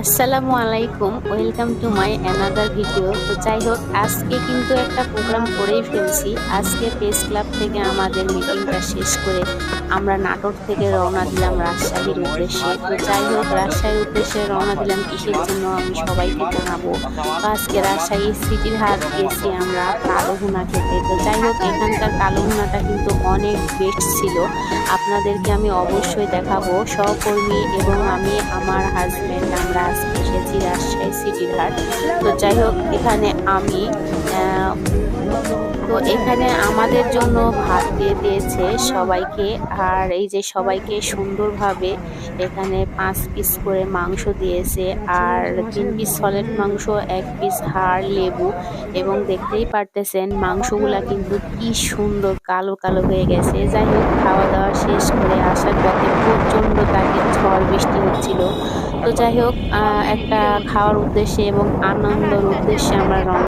আসসালামু আলাইকুম, welcome to my another video. তো যাই হোক আজকে কিন্তু একটা প্রোগ্রাম করেই ফেলছি। আজকে প্রেস ক্লাব থেকে আমাদের মিটিংটা শেষ করে আমরা নাটোর থেকে রওনা দিলাম রাজশাহীর উদ্দেশ্যে। তো যাই হোক রাজশাহীর উদ্দেশ্যে রওনা দিলাম কিসের জন্য আমি সবাইকে জানাব। আজকে রাজশাহী সিটির হাট গেছি আমরা কালো ভুনা খেতে। তো যাই হোক এখানকার কালো ভুনাটা কিন্তু অনেক বেস্ট ছিল। আপনাদেরকে আমি অবশ্যই দেখাবো। সহকর্মী এবং আমি, আমার হাজব্যান্ড আমরা আজকে এসেছি রাজশাহী সিটির হাট তো যাই হোক, এখানে আমি তো এখানে আমাদের জন্য ভাত দিয়ে দিয়েছে সবাইকে। আর এই যে সবাইকে সুন্দরভাবে এখানে পাঁচ পিস করে মাংস দিয়েছে। আর তিন পিস সলিড মাংস, এক পিস হাড়, লেবু এবং দেখতেই পারতেছেন মাংসগুলা কিন্তু কি সুন্দর কালো কালো হয়ে গেছে। যাই হোক, খাওয়া দাওয়া শেষ করে আসার পথে প্রচণ্ড হচ্ছিল তো যাই হোক একটা খাওয়ার উদ্দেশ্যে এবং আনন্দের উদ্দেশ্যে আমরা রওনা